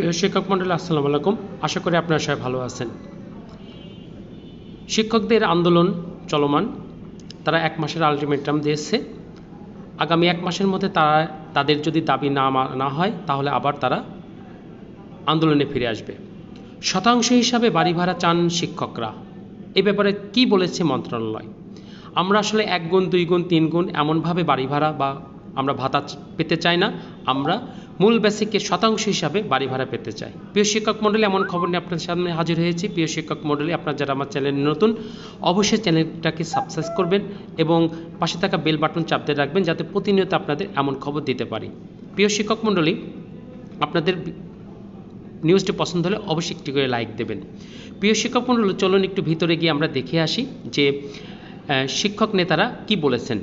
প্রিয় শিক্ষক মণ্ডলী আসসালামু আলাইকুম। আশা করি আপনারা সবাই ভালো আছেন। শিক্ষকদের আন্দোলন চলমান। তারা এক মাসের আলটিমেটাম দিয়েছে। আগামী এক মাসের মধ্যে তারা তাদের যদি দাবি না মানা হয়, তাহলে আবার তারা আন্দোলনে ফিরে আসবে। শতাংশ হিসাবে বাড়ি ভাড়া চান শিক্ষকরা। এ ব্যাপারে কি বলেছে মন্ত্রণালয়? আমরা আসলে এক গুণ, দুই গুণ, তিন গুণ এমনভাবে বাড়ি ভাড়া বা আমরা ভাতা পেতে চাই না। আমরা মূল বেসিকে শতাংশ হিসাবে বাড়ি ভাড়া পেতে চাই। প্রিয় শিক্ষক মণ্ডলী, এমন খবর নিয়ে আপনার সামনে হাজির হয়েছি। প্রিয় শিক্ষক মণ্ডলী, আপনার যারা আমার চ্যানেলে নতুন, অবশ্যই চ্যানেলটাকে সাবস্ক্রাইব করবেন এবং পাশে থাকা বেল বাটন চাপতে রাখবেন যাতে প্রতিনিয়ত আপনাদের এমন খবর দিতে পারি। প্রিয় শিক্ষক মণ্ডলী, আপনাদের নিউজটি পছন্দ হলে অবশ্যই একটি করে লাইক দেবেন। প্রিয় শিক্ষক মণ্ডলী, চলুন একটু ভিতরে গিয়ে আমরা দেখে আসি যে শিক্ষক নেতারা কি বলেছেন।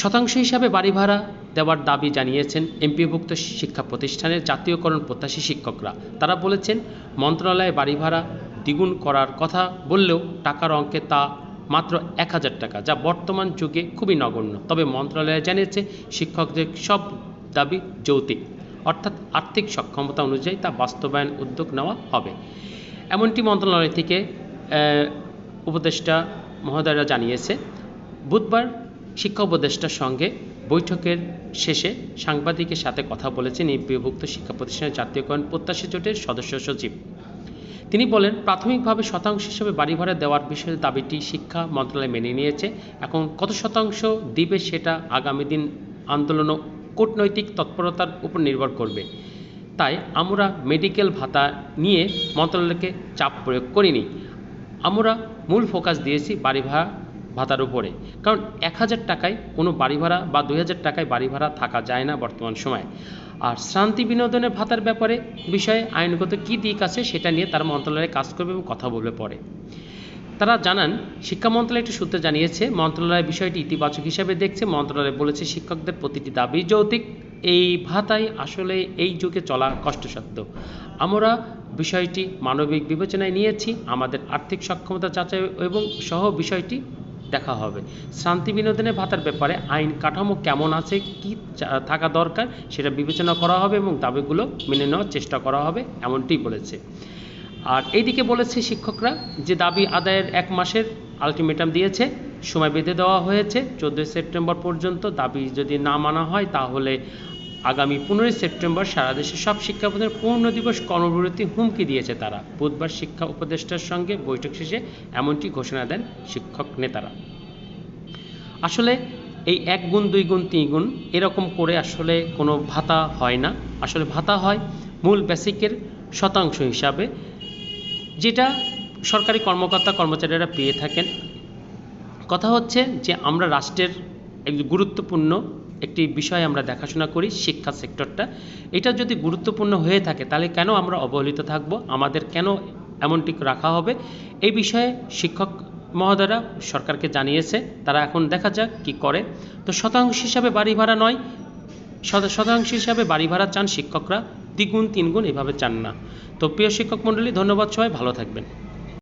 শতাংশ হিসাবে বাড়ি ভাড়া দেওয়ার দাবি জানিয়েছেন এমপিভুক্ত শিক্ষা প্রতিষ্ঠানের জাতীয়করণ প্রত্যাশী শিক্ষকরা। তারা বলেছেন, মন্ত্রণালয়ে বাড়ি ভাড়া দ্বিগুণ করার কথা বললেও টাকার অঙ্কে তা মাত্র এক হাজার টাকা, যা বর্তমান যুগে খুবই নগণ্য। তবে মন্ত্রণালয় জানিয়েছে, শিক্ষকদের সব দাবি যৌতিক অর্থাৎ আর্থিক সক্ষমতা অনুযায়ী তা বাস্তবায়ন উদ্যোগ নেওয়া হবে। এমনটি মন্ত্রণালয় থেকে উপদেষ্টা মহোদয়রা জানিয়েছে। বুধবার শিক্ষা উপদেষ্টার সঙ্গে বৈঠকের শেষে সাংবাদিকের সাথে কথা বলেছেন এমপিভুক্ত শিক্ষা প্রতিষ্ঠানের জাতীয়করণ প্রত্যাশী জোটের সদস্য সচিব। তিনি বলেন, প্রাথমিকভাবে শতাংশ হিসেবে বাড়ি ভাড়া দেওয়ার বিষয়ে দাবিটি শিক্ষা মন্ত্রণালয় মেনে নিয়েছে। এখন কত শতাংশ দিবে সেটা আগামী দিন আন্দোলন কূটনৈতিক তৎপরতার উপর নির্ভর করবে। তাই আমরা মেডিকেল ভাতা নিয়ে মন্ত্রণালয়কে চাপ প্রয়োগ করিনি। আমরা মূল ফোকাস দিয়েছি বাড়ি ভাড়া ভাতার উপরে। কারণ এক হাজার টাকায় কোনো বাড়ি ভাড়া বা দুই হাজার টাকায় বাড়ি ভাড়া থাকা যায় না বর্তমান সময়ে। আর শ্রান্তি বিনোদনের ভাতার ব্যাপারে বিষয়ে আইনগত কী দিক আছে সেটা নিয়ে তারা মন্ত্রণালয়ে কাজ করবে এবং কথা বলবে পরে। তারা জানান, শিক্ষা মন্ত্রণালয় একটি সূত্রে জানিয়েছে, মন্ত্রণালয় বিষয়টি ইতিবাচক হিসেবে দেখছে। মন্ত্রণালয় বলেছে, শিক্ষকদের প্রতিটি দাবি যৌতিক এই ভাতাই আসলে এই যুগে চলা কষ্টসাধ্য। আমরা বিষয়টি মানবিক বিবেচনায় নিয়েছি, আমাদের আর্থিক সক্ষমতা যাচাই এবং সহ বিষয়টি দেখা হবে। শান্তি বিনোদনের ভাতার ব্যাপারে আইন কাঠামো কেমন আছে, কি থাকা দরকার, সেটা বিবেচনা করা হবে এবং দাবিগুলো মেনে নেওয়ার চেষ্টা করা হবে, এমনটি বলেছে। আর এইদিকে বলেছে শিক্ষকরা যে দাবি আদায়ের এক মাসের আলটিমেটাম দিয়েছে, সময় বেঁধে দেওয়া হয়েছে, চোদ্দোই সেপ্টেম্বর পর্যন্ত দাবি যদি না মানা হয় তাহলে আগামী পনেরোই সেপ্টেম্বর সারা দেশে সব শিক্ষা পূর্ণ দিবস কর্মবিরতি হুমকি দিয়েছে তারা। বুধবার শিক্ষা উপদেষ্টার সঙ্গে বৈঠক শেষে এমনটি ঘোষণা দেন শিক্ষক নেতারা। আসলে এই এক গুণ, দুই গুণ, তিন গুণ এরকম করে আসলে কোনো ভাতা হয় না। আসলে ভাতা হয় মূল বেসিকের শতাংশ হিসাবে, যেটা সরকারি কর্মকর্তা, কর্মচারীরা পেয়ে থাকেন। কথা হচ্ছে যে আমরা রাষ্ট্রের এক গুরুত্বপূর্ণ একটি বিষয় আমরা দেখাশোনা করি, শিক্ষা সেক্টরটা। এটা যদি গুরুত্বপূর্ণ হয়ে থাকে, তাহলে কেন আমরা অবহেলিত থাকব? আমাদের কেন এমনটি রাখা হবে? এই বিষয়ে শিক্ষক মহোদয়রা সরকারকে জানিয়েছে, তারা এখন দেখা যাক কি করে। তো শতাংশ হিসাবে বাড়ি ভাড়া নয়, শত- শতাংশ হিসাবে বাড়ি ভাড়া চান শিক্ষকরা, দ্বিগুণ, তিনগুণ এভাবে চান না। তো প্রিয় শিক্ষক মণ্ডলী, ধন্যবাদ সবাই, ভালো থাকবেন।